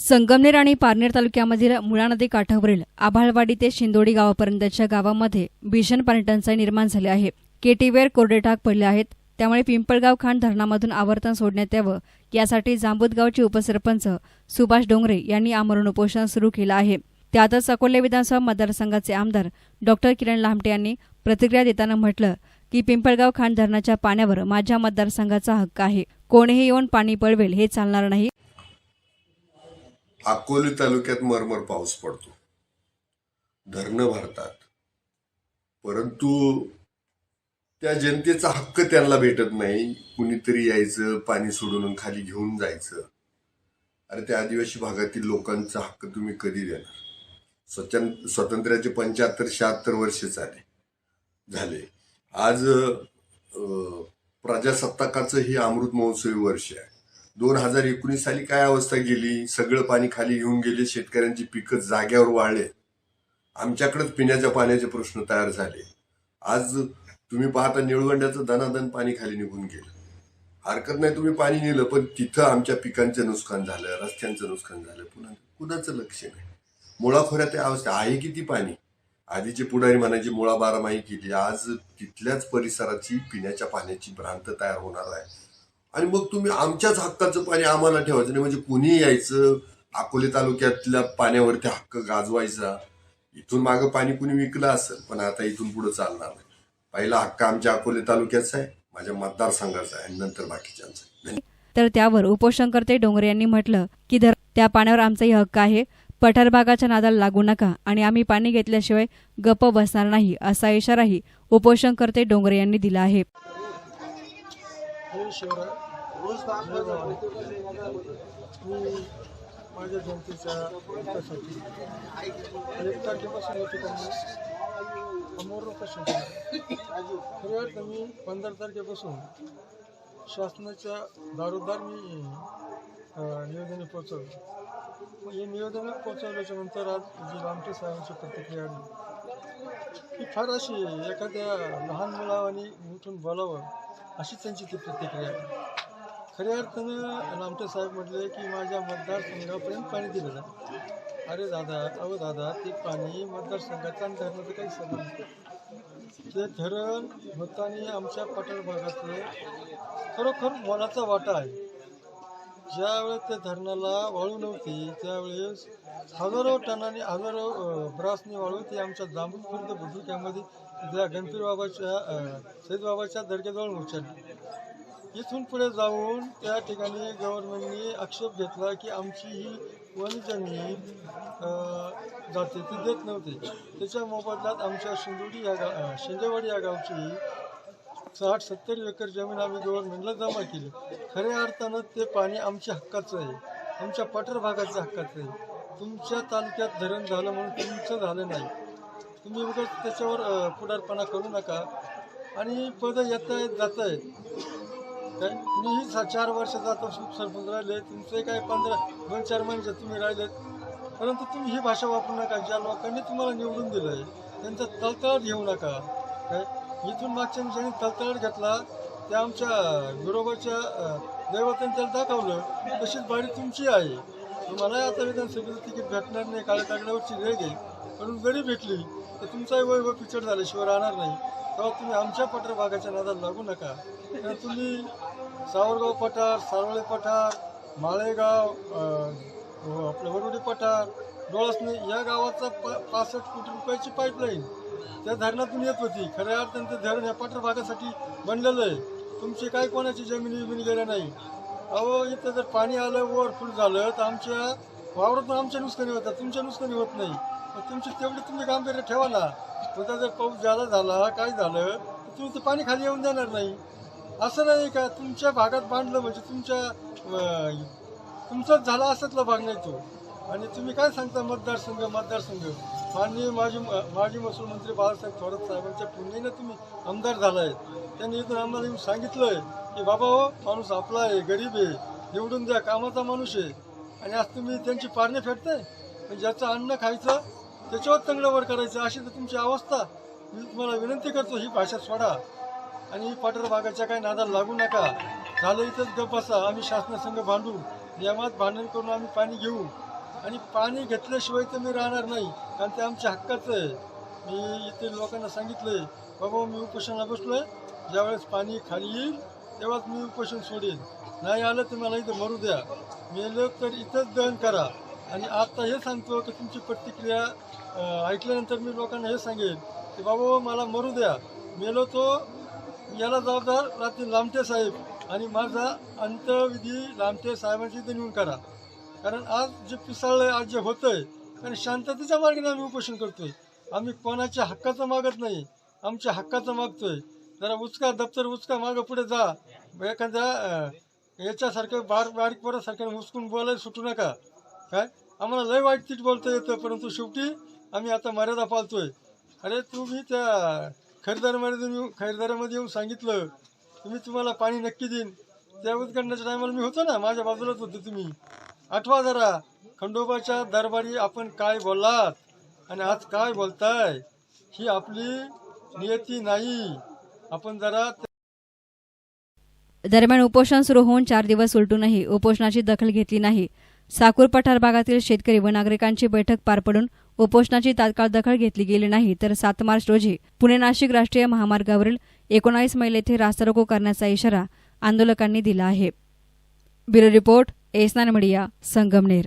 संगमनेर आणि पारनेर तालुक्यामधील मुळा नदी काठावरील आभाळवाडी ते शिंदोडी गावापर्यंतच्या गावामध्ये भीषण पाणीटंचाई निर्माण झाली आहे. केटीवेर कोरडेटाक पडले आहेत. त्यामुळे पिंपळगाव खांड धरणामधून आवर्तन सोडण्यात यावं. यासाठी जांबूतगावचे उपसरपंच सुभाष डोंगरे यांनी आमरण उपोषण सुरू केलं आहे. त्यातच अकोले विधानसभा मतदारसंघाचे आमदार डॉक्टर किरण लामटे यांनी प्रतिक्रिया देताना म्हटलं की पिंपळगाव खांड धरणाच्या पाण्यावर माझ्या मतदारसंघाचा हक्क आहे. कोणीही येऊन पाणी पळवेल हे चालणार नाही. अकोले तालुक्यात मरमर पाऊस पडतो. धरणं भरतात. परंतु त्या जनतेचा हक्क त्यांना भेटत नाही. कुणीतरी यायचं पाणी सोडून खाली घेऊन जायचं. अरे त्या आदिवासी भागातील लोकांचा हक्क तुम्ही कधी देणार? स्वतं स्वातंत्र्याचे पंच्याहत्तर शहात्तर वर्ष झाले. झाले. आज प्रजासत्ताकाचं हे अमृत महोत्सवी वर्ष आहे. दोन हजार एकोणीस साली काय अवस्था गेली? सगळं पाणी खाली घेऊन गेले शेतकऱ्यांची पिकं जाग्यावर वाळले. आमच्याकडेच पिण्याच्या पाण्याचे प्रश्न तयार झाले. आज तुम्ही पाहता निळवंड्याचं धनाधन पाणी खाली निघून गेलं. हरकत नाही तुम्ही पाणी नेलं पण तिथं आमच्या पिकांचं नुकसान झालं रस्त्यांचं नुकसान झालं. पुन्हा कुणाचं लक्ष नाही? मुळाखोऱ्यात त्या अवस्था आहे किती पाणी? आधीचे पुढारी म्हणायची मुळा बारामाही केली. आज तिथल्याच परिसराची पिण्याच्या पाण्याची भ्रांत तयार होणार आहे. आणि मग तुम्ही आमच्याच हक्काचं पाणी आम्हाला ठेवायचं नाही. म्हणजे कुणी यायचं अकोले तालुक्यातल्या पाण्यावरती हक्क गाजवायचा. इथून मागं पाणी कुणी विकलं असेल पण आता इथून पुढे चालणार नाही. पहिला हक्क आमच्या अकोले तालुक्याचा आहे माझ्या मतदारसंघाचा आहे नंतर बाकीच्यांचा तर त्यावर उपोषणकर्ते डोंगरे यांनी म्हटलं की धर त्या पाण्यावर आमचाही हक्क आहे. पठार भागाच्या नादाला लागू नका आणि आम्ही पाणी घेतल्याशिवाय गप्प बसणार नाही असा इशाराही उपोषणकर्ते डोंगरे यांनी दिला आहे. हे शिवराय मी माझ्या जनतेच्या हितासाठी एक तारखेपासून या ठिकाणी अमोर उपोषण केलं खऱ्या मी पंधरा तारखेपासून शासनाच्या दारोदार मी अं, निवेदने पोचवली मग हे निवेदनं पोचवल्याच्या नंतर आज जी लामटे साहेबांची प्रतिक्रिया आली ही फार अशी एखाद्या लहान मुलावानी उठून बोलावं. अशी त्यांची ती प्रतिक्रिया आहे. खऱ्या अर्थानं लामटे साहेब म्हटले की माझ्या मतदारसंघापर्यंत पाणी दिलं ना अरे दादा अहो दादा ते पाणी मतदारसंघाचा आणि धरणाचं काही संबंध नाही. ते धरण होताना आमच्या पठार भागातले खरोखर मोलाचा वाटा आहे. ज्यावेळेस त्या धरणाला वाळू नव्हती त्यावेळेस हजारो टनाने हजारो ब्रासने ब्रासनी वाळू ती आमच्या जांभूळ खुर्द बुद्रुक्यामध्ये त्या गणपती बाबाच्या अं, सईद बाबाच्या दर्ग्याजवळ उचलली इथून पुढे जाऊन त्या ठिकाणी गव्हर्नमेंटने आक्षेप घेतला की आमची ही वन जमीन जाते ती देत नव्हती. त्याच्या मोबदल्यात आमच्या शिंदोडी या गा शिंदेवाडी या गावची साठ सत्तर एकर जमीन आम्ही गव्हर्नमेंटला जमा केली. खऱ्या अर्थानं ते पाणी आमच्या हक्काचं आहे. आमच्या पठार भागाच्या हक्काचं आहे. तुमच्या तालुक्यात धरण झालं म्हणून तुमचं झालं नाही. तुम्ही उगाच त्याच्यावर पुढारपणा करू नका. आणि पदं येत आहेत जात आहेत. काय मीही सा चार वर्ष जातो सरपंच राहिले. तुमचे काय पंधरा दोन चार महिन्याचे तुम्ही राहिलेत. परंतु तुम्ही ही भाषा वापरू नका. ज्या लोकांनी तुम्हाला निवडून दिलं आहे त्यांचा तळतळाट घेऊ नका. काय? इथून मागच्या दिवसांनी तळतळ घेतला त्या आमच्या विरोबाच्या दैवतांनी त्याला दाखवलं तशीच बाडी तुमची आहे. मलाही आता विधानसभेचं तिकीट भेटणार नाही काळ्या कागदावरची वेळ घेईल म्हणून जरी भेटली तर तुमचाही वैभव पिचड झाल्याशिवाय राहणार नाही. तेव्हा तुम्ही आमच्या पठार भागाच्या नादाला लागू नका. कारण तुम्ही सावरगाव पठार सारवळे पठार माळेगाव आपलं वरुडी पठार डोळसने या गावाचा प पासष्ट कोटी रुपयाची पाईपलाईन त्या धरणातून येत होती. खऱ्या अर्थानं ते धरण या पठार भागासाठी बनलेलं आहे. तुमची काय कोणाची जमीन बिमिनी गेल्या नाही? अहो इथं जर पाणी आलं ओव्हरफुल झालं तर आमच्या वावरातून आमच्या नुकसानी होतात. तुमच्या नुकसानी होत नाही. मग तुमची तेवढी तुम्ही गांभीर्य ठेवा ना. उद्या जर पाऊस जादा झाला काय झालं तर तुम्ही ते पाणी खाली येऊन देणार नाही. असं नाही का? तुमच्या भागात बांधलं म्हणजे तुमच्या तुमचाच झाला असतला भाग नाही तो. आणि तुम्ही काय सांगता मतदारसंघ मतदारसंघ? माननीय माजी माजी महसूल मंत्री बाळासाहेब थोरात साहेबांच्या पुण्यानं तुम्ही आमदार झाला आहे त्यांनी इथून आम्हाला येऊन सांगितलंय की बाबा हो माणूस आपला आहे गरीब आहे निवडून द्या कामाचा माणूस आहे. आणि आज तुम्ही त्यांची पारणे फेडताय? म्हणजे ज्याचं अन्न खायचं त्याच्यावर तंगडावर करायचं अशी तर तुमची अवस्था. मी तुम्हाला विनंती करतो ही भाषा सोडा. आणि पाटर भागाच्या काही नादाला लागू नका. झालं इथंच गप बसा. आम्ही शासनासंघ भांडू नियमात भांडण करून आम्ही पाणी घेऊ. आणि पाणी घेतल्याशिवाय तर मी राहणार नाही कारण ते आमच्या हक्काचं आहे. मी इथे लोकांना सांगितलंय बाबा मी उपोषणाला बसलोय ज्यावेळेस पाणी खाली येईल तेव्हाच मी उपोषण सोडेन. नाही आलं तर मला इथं मरू द्या. मेलं तर इथंच दहन करा. आणि आता हे सांगतो की तुमची प्रतिक्रिया ऐकल्यानंतर मी लोकांना हे सांगेन की बाबा मला मरू द्या. मेलो तो याला जबाबदार रात्री लामटे साहेब. आणि माझा अंत्यविधी लामटे साहेबांची इथे नेऊन करा. कारण आज जे पिसाळलंय आज जे होतंय आणि शांततेच्या मार्गाने आम्ही उपोषण करतोय. आम्ही कोणाच्या हक्काचं मागत नाही. आमच्या हक्काचं मागतोय. जरा उचका दप्तर उचका मागं पुढे जा. एखाद्या याच्यासारखं बार बारीक पोरासारखं हुसकून बोलायला सुटू नका. काय? आम्हाला लय वाईट तीट बोलता येतं परंतु शेवटी आम्ही आता मर्यादा पाळतोय. अरे तुम्ही त्या खरेदारामध्ये येऊन खरेदारामध्ये येऊन सांगितलं. तुम्ही तुम्हाला पाणी नक्की देईन. त्या उद्घाटनाच्या टायमाला मी होतो ना माझ्या बाजूलाच होते तुम्ही. आठवा जरा खंडोबाच्या दरबारी आपण काय बोललात आणि आज काय बोलताय ही आपली नियती नाही. आपण जरा दरम्यान उपोषण सुरू होऊन चार दिवस उलटूनही उपोषणाची दखल घेतली नाही. साकूर पठार भागातील शेतकरी व नागरिकांची बैठक पार पडून उपोषणाची तात्काळ दखल घेतली गेली नाही तर सात मार्च रोजी पुणे नाशिक राष्ट्रीय महामार्गावरील एकोणावीस मैल येथे रास्ता रोको करण्याचा इशारा आंदोलकांनी दिला आहे. ब्युरो रिपोर्ट ഏസ്നാനമിടിയ സംഘം നേർ